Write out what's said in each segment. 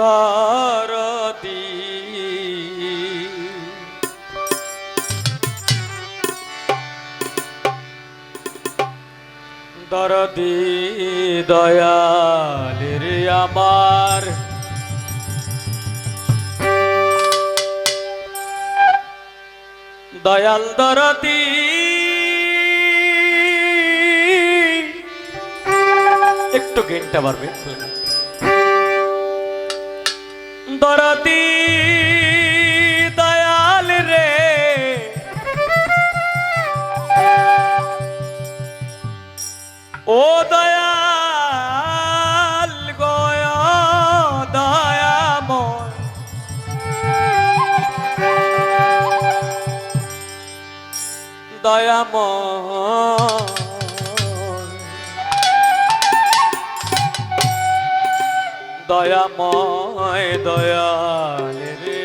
দরদি দরদি দয়াল রে আমার। দয়াল দরদি একটু গেনটা বাড়বে দরদি দয়াল রে। ও দয়াল গয় দয়াময়। দয়াময়। দয়াময়। তোমায় দয়াল রে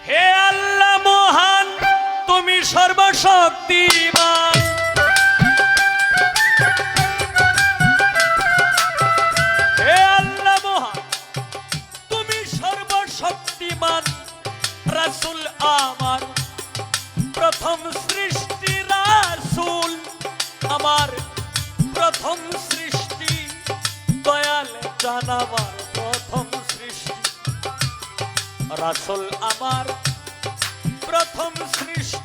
হে আল্লাহ মহান তুমি সর্বশক্তি আমার প্রথম সৃষ্টি রাসুল, আমার প্রথম সৃষ্টি দয়াল জানাবার প্রথম সৃষ্টি। রাসুল আমার প্রথম সৃষ্টি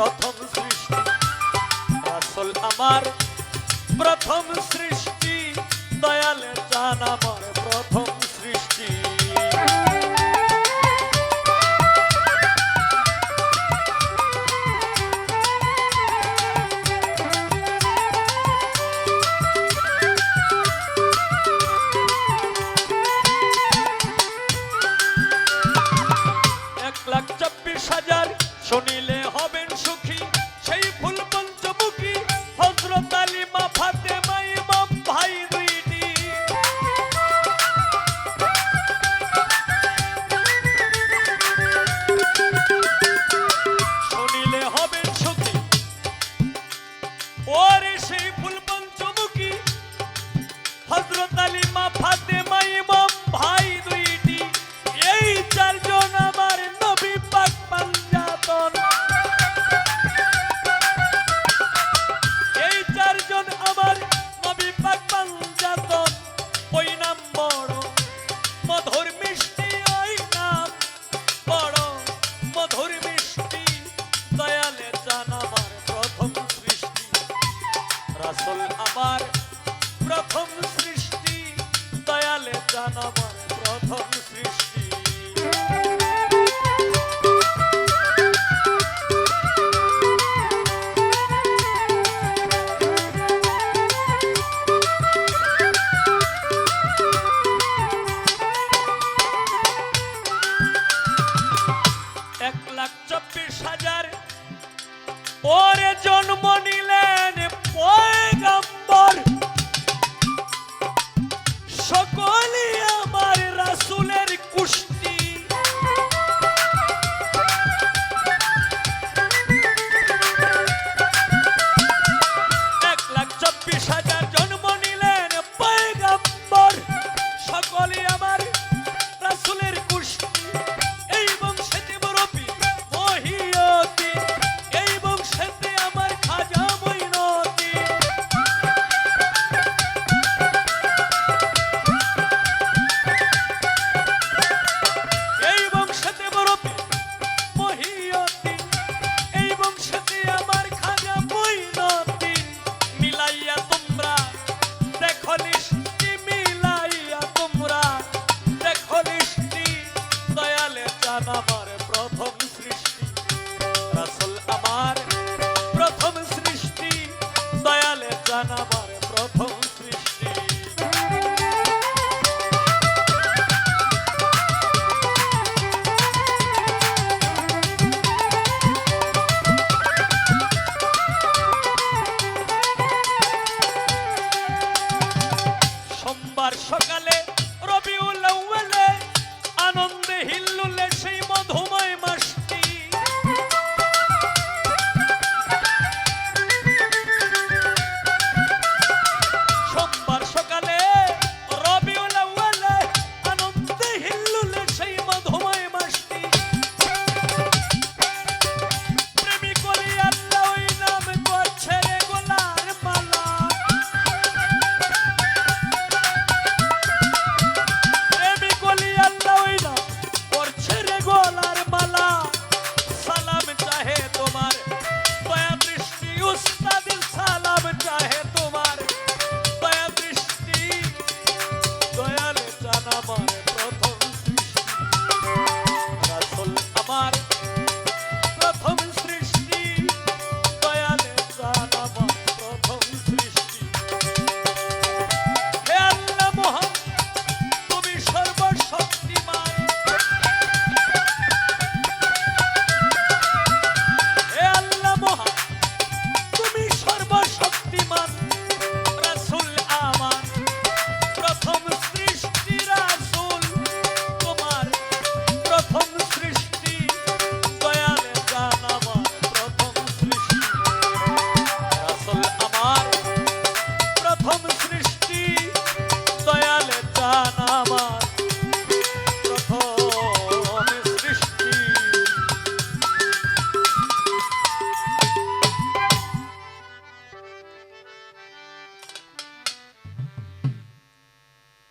প্রথম সৃষ্টি। আসল আমার প্রথম সৃষ্টি। দয়াল চান আমার প্রথম সৃষ্টি। লাখ চব্বিশ হাজার শুনিলে হবেন সুখী। para. আমার প্রথম সৃষ্টি। রাসূল আমার